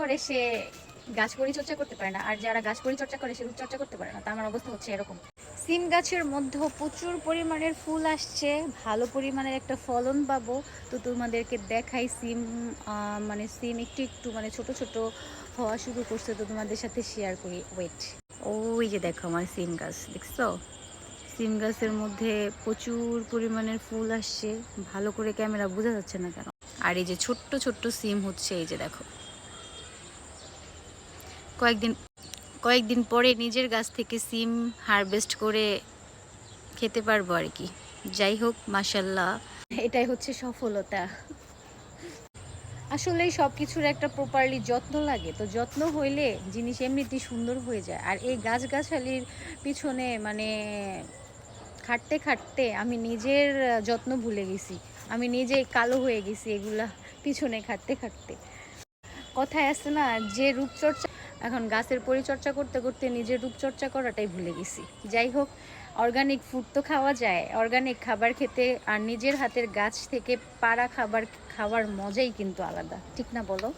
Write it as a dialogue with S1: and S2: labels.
S1: করে সে গাছ পরিচর্যা করতে পারে না, আর যারা গাছ পরিচর্যা করে সে রূপচর্চা করতে পারে না, তা আমার অবস্থা হচ্ছে এরকম। সিম গাছের মধ্যে প্রচুর পরিমাণের ফুল আসছে, ভালো পরিমাণের একটা ফলন পাবো। তো তোমাদেরকে দেখাই সিম মানে সিম একটু একটু মানে ছোট ছোট হওয়া শুরু করছে, তো তোমাদের সাথে শেয়ার করি। ওয়েট ওই যে দেখো আমার সিম গাছ, দেখছ? সিম গাছের মধ্যে প্রচুর পরিমাণের ফুল আসছে, ভালো করে ক্যামেরা বোঝা যাচ্ছে না কেন? আর এই যে ছোট্ট ছোট্ট সিম হচ্ছে, এই যে দেখো। কয়েকদিন কয়েকদিন পরে নিজের গাছ থেকে সিম হারভেস্ট করে খেতে পারব আর কি। যাই হোক মাসাল্লাহ এটাই হচ্ছে সফলতা। আসলে সব কিছুর একটা প্রপারলি যত্ন লাগে। তো যত্ন হইলে জিনিস এমনিতেই সুন্দর হয়ে যায়। আর এই গাছগাছালির পিছনে মানে খাটতে খাটতে আমি নিজের যত্ন ভুলে গেছি। আমি নিজে কালো হয়ে গেছি এগুলা পিছনে খাটতে খাটতে। কথায় আছে না, যে রূপচর্চা এখন গাছের পরিচর্যা করতে করতে নিজের রূপচর্চা করাটাই ভুলে গেছি। যাই হোক অর্গানিক ফুড তো খাওয়া যায়। অর্গানিক খাবার খেতে আর নিজের হাতের গাছ থেকে পাড়া খাবার খাওয়ার মজাই কিন্তু আলাদা। ঠিক না বলো?